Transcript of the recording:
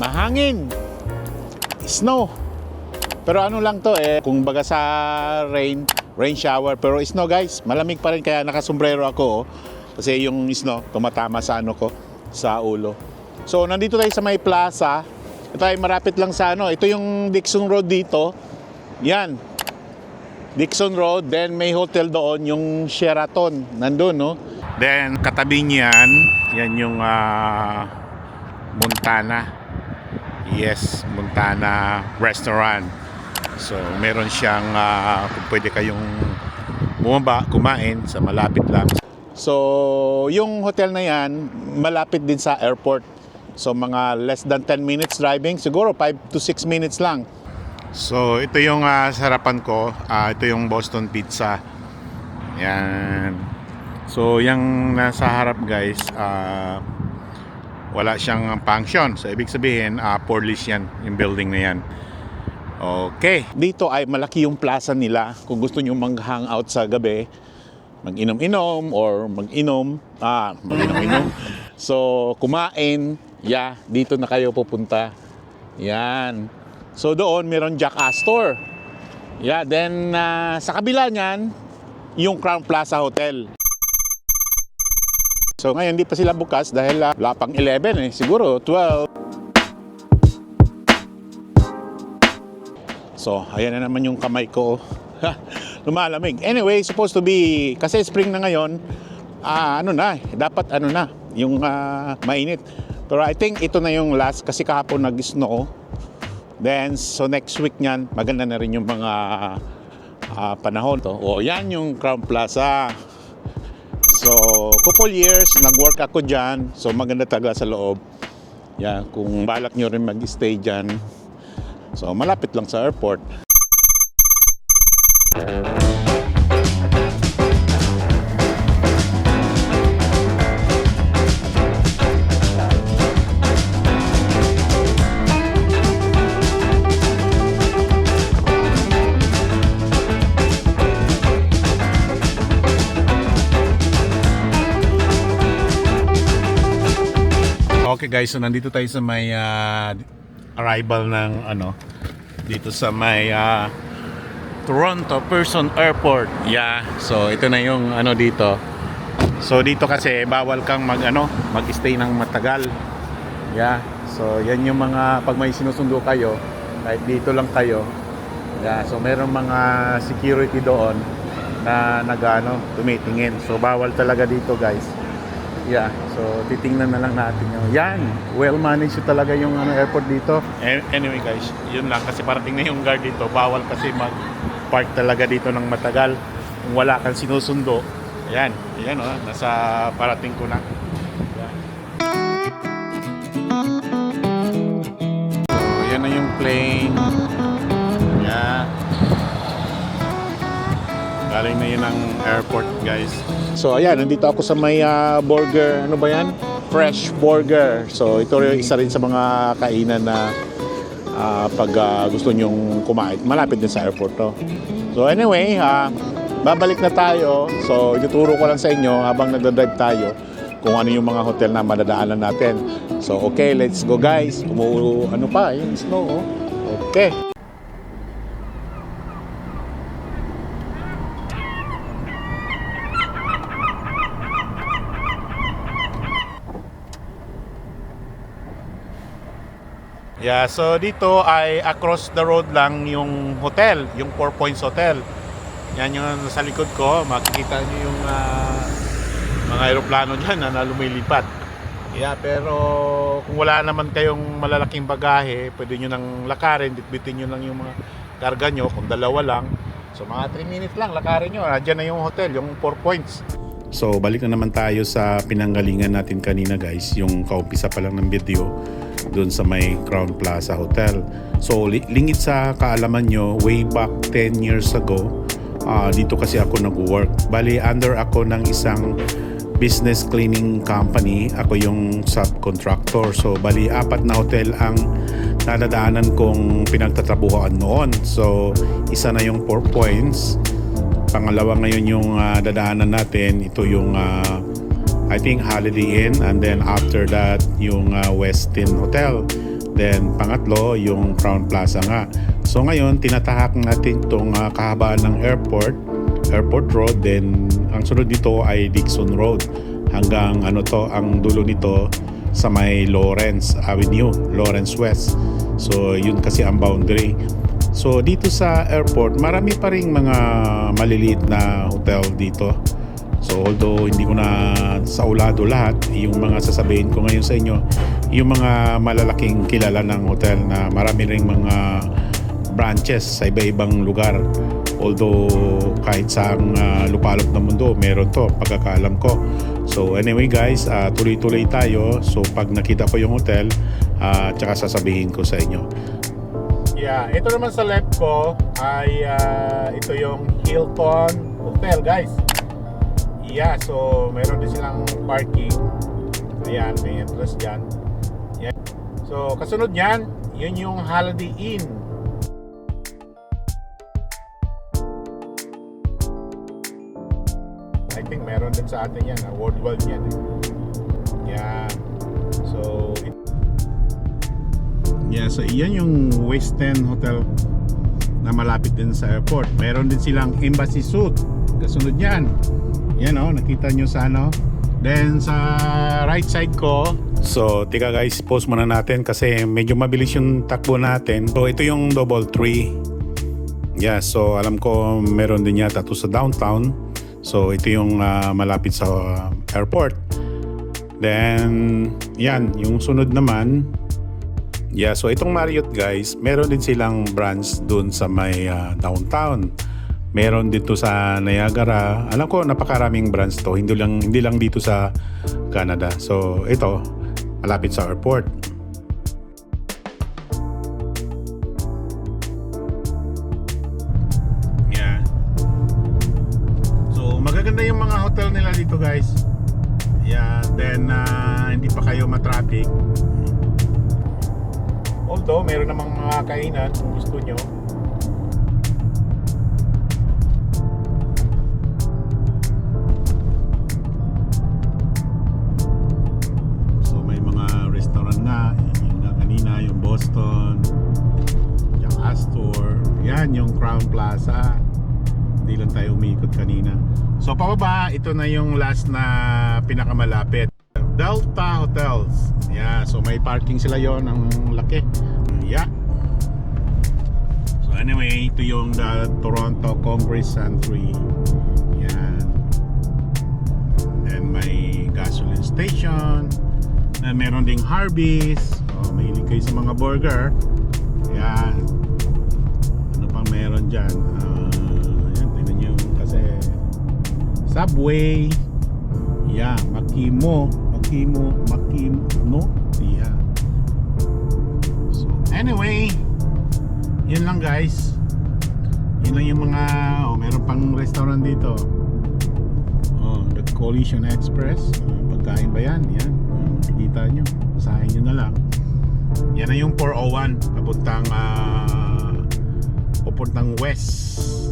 mahangin, snow. Pero ano lang to eh, kung baga sa rain, rain shower, pero snow guys, malamig pa rin kaya nakasombrero ako oh. Kasi yung snow, tumatama sa ano ko, sa ulo. So, nandito tayo sa may plaza. Ito ay marapit lang sa ano, ito yung Dixon Road dito. Yan, Dixon Road, then may hotel doon, yung Sheraton, nandun, no? Then, katabi niyan, yan yung ah, Montana. Yes, Montana Restaurant. So, meron siyang, ah, kung pwede kayong bumaba, kumain sa malapit lang. So, yung hotel na yan, malapit din sa airport. So, mga less than 10 minutes driving, siguro 5 to 6 minutes lang. So, ito yung ah, sarapan ko. Ah, ito yung Boston Pizza. Yan. So, yung nasa harap guys, ah, wala siyang function. So, ibig sabihin, uh, Porlis yan, yung building na yan. Okay. Dito ay malaki yung plaza nila. Kung gusto nyo mag-hangout sa gabi, mag-inom-inom or mag-inom, ah, mag-inom-inom. So, kumain, yeah, dito na kayo pupunta. Yan. So, doon meron Jack Astor. Yeah, then ah, sa kabila niyan, yung Crown Plaza Hotel. So ngayon hindi pa sila bukas dahil uh, wala pang 11 eh, siguro 12. So ayan na naman yung kamay ko. Lumalamig. Anyway, supposed to be, kasi spring na ngayon, ah, ano na, dapat ano na, yung ah, mainit. Pero I think ito na yung last kasi kahapon nag-snow. Then, so next week niyan, maganda na rin yung mga ah, panahon to. O, yan yung Crown Plaza. So, couple years, nag-work ako dyan. So, maganda talaga sa loob. Yan, kung balak nyo rin mag-stay dyan. So, malapit lang sa airport. Okay guys, so nandito tayo sa may ah, arrival ng ano dito sa may ah, Toronto Pearson Airport. Yeah, so ito na yung ano dito. So dito kasi bawal kang mag ano, mag-stay ng matagal. Yeah. So yan yung mga pag may sinusundo kayo, kahit dito lang kayo. Yeah, so meron mga security doon na nagano tumitingin. So bawal talaga dito, guys. Yeah, so titingnan na lang natin yung yan. Well managed yung talaga yung ano airport dito. Anyway guys, yun lang kasi parating na yung guard dito. Bawal kasi mag park talaga dito ng matagal. Kung wala kang sinusundo, ayan, ayan oh, nasa parating ko na. Galing na yun ang airport, guys. So, ayan, nandito ako sa may ah, burger, ano ba yan? Fresh Burger. So, ito rin isa rin sa mga kainan na ah, pag ah, gusto nyong kumain. Malapit din sa airport to. So, anyway, ah, babalik na tayo. So, ituturo ko lang sa inyo habang nagdadrive tayo kung ano yung mga hotel na madadaanan natin. So, okay, let's go guys. Umu ano pa, yung snow. oh. Okay. Yeah, so dito ay across the road lang yung hotel, yung Four Points Hotel. Yan yung sa likod ko, makikita niyo yung ah, mga eroplano dyan na, na lumilipat. Yeah, pero kung wala naman kayong malalaking bagahe, pwede nyo nang lakarin, bitbitin nyo lang yung mga karga nyo, kung dalawa lang. So mga 3 minutes lang, lakarin nyo. Diyan na yung hotel, yung Four Points. So balik na naman tayo sa pinanggalingan natin kanina guys, yung kaumpisa pa lang ng video doon sa may Crown Plaza Hotel. So li- lingit sa kaalaman nyo, way back 10 years ago, ah, dito kasi ako nag-work. Bali under ako ng isang business cleaning company. Ako yung subcontractor. So bali apat na hotel ang nadadaanan kong pinagtatrabuhan noon. So isa na yung Four Points. Pangalawa ngayon yung ah, dadaanan natin, ito yung ah, I think Holiday Inn and then after that yung uh, Westin Hotel. Then pangatlo, yung Crown Plaza nga. So ngayon, tinatahak natin itong ah, kahabaan ng airport, airport road. Then ang sunod dito ay Dixon Road. Hanggang ano to, ang dulo nito sa may Lawrence Avenue, Lawrence West. So yun kasi ang boundary. So dito sa airport, marami pa ring mga maliliit na hotel dito. So although hindi ko na saulado lahat, yung mga sasabihin ko ngayon sa inyo, yung mga malalaking kilala ng hotel na marami ring mga branches sa iba-ibang lugar. Although kahit sa uh, lupalop ng mundo, meron to pagkakaalam ko. So anyway guys, ah, tuloy-tuloy tayo. So pag nakita ko yung hotel, uh, tsaka sasabihin ko sa inyo. Yeah, ito naman sa left ko ay ah, ito yung Hilton Hotel guys. Yeah, so meron din silang parking. Ayan, may entrance dyan. Yan. So, kasunod niyan, yun yung Holiday Inn. I think meron din sa atin yan, ah, worldwide yan. Yan. So, it, yeah, so iyan yung Westin Hotel na malapit din sa airport. Meron din silang embassy suite. Kasunod yan. Yan oh, nakita nyo sa ano. Then sa right side ko, So, tika guys, pause muna natin kasi medyo mabilis yung takbo natin. So, ito yung double tree. Yeah, so alam ko meron din yata to sa downtown. So, ito yung ah, malapit sa ah, airport. Then, yan, yung sunod naman, Yeah, so itong Marriott guys, meron din silang branch dun sa may ah, downtown. Meron dito sa Niagara. Alam ko napakaraming branch to, hindi lang hindi lang dito sa Canada. So ito, malapit sa airport. Yeah. So magaganda yung mga hotel nila dito guys. Yeah, then ah, hindi pa kayo matraffic. Although, meron namang mga kainan kung gusto nyo. So, may mga restaurant na. Yung nga kanina, yung Boston, yung Astor. Yan, yung Crown Plaza. Hindi lang tayo umiikot kanina. So, pababa, ito na yung last na pinakamalapit. Delta Hotels. Yeah, so may parking sila yon ang laki. Yeah. So anyway, ito yung the Toronto Congress Century. Yan. Then may gasoline station. Then meron ding Harvey's. Oh, mahilig kayo sa mga burger. Yan. Ano pang meron dyan? Ah, yan, tingnan nyo kasi Subway. Yeah, Makimo. Makimo. Makimo. No? Yeah. So, anyway, yun lang guys. Yun lang yung mga, oh, meron pang restaurant dito. Oh, the Collision Express. Uh, pagkain ba yan? Yan. Uh, makikita nyo. Basahin nyo na lang. Yan na yung 401. Papuntang, ah, papuntang west.